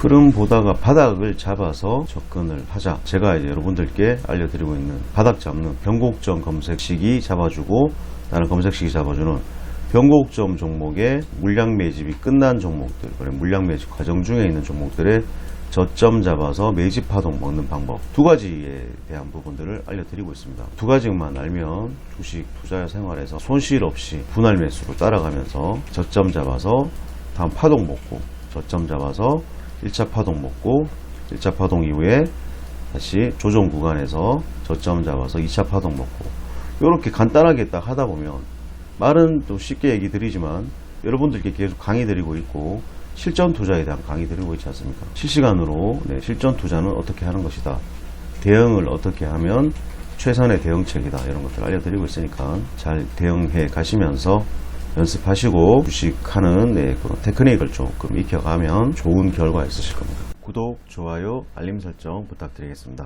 흐름 보다가 바닥을 잡아서 접근을 하자. 제가 이제 여러분들께 알려드리고 있는 바닥 잡는 변곡점 검색 시기 잡아주고 다른 검색 시기 잡아주는 변곡점 종목의 물량 매집이 끝난 종목들, 그리고 물량 매집 과정 중에 있는 종목들의 저점 잡아서 매집 파동 먹는 방법 두 가지에 대한 부분들을 알려드리고 있습니다. 두 가지만 알면 주식 투자 생활에서 손실 없이 분할 매수로 따라가면서 저점 잡아서 다음 파동 먹고 저점 잡아서 1차 파동 먹고 1차 파동 이후에 다시 조정 구간에서 저점 잡아서 2차 파동 먹고 이렇게 간단하게 딱 하다 보면 말은 또 쉽게 얘기 드리지만 여러분들께 계속 강의 드리고 있고 실전 투자에 대한 강의 드리고 있지 않습니까? 실시간으로 네, 실전 투자는 어떻게 하는 것이다. 대응을 어떻게 하면 최선의 대응책이다. 이런 것들 알려드리고 있으니까 잘 대응해 가시면서 연습하시고 주식하는 네, 그런 테크닉을 조금 익혀가면 좋은 결과 있으실 겁니다. 구독, 좋아요, 알림 설정 부탁드리겠습니다.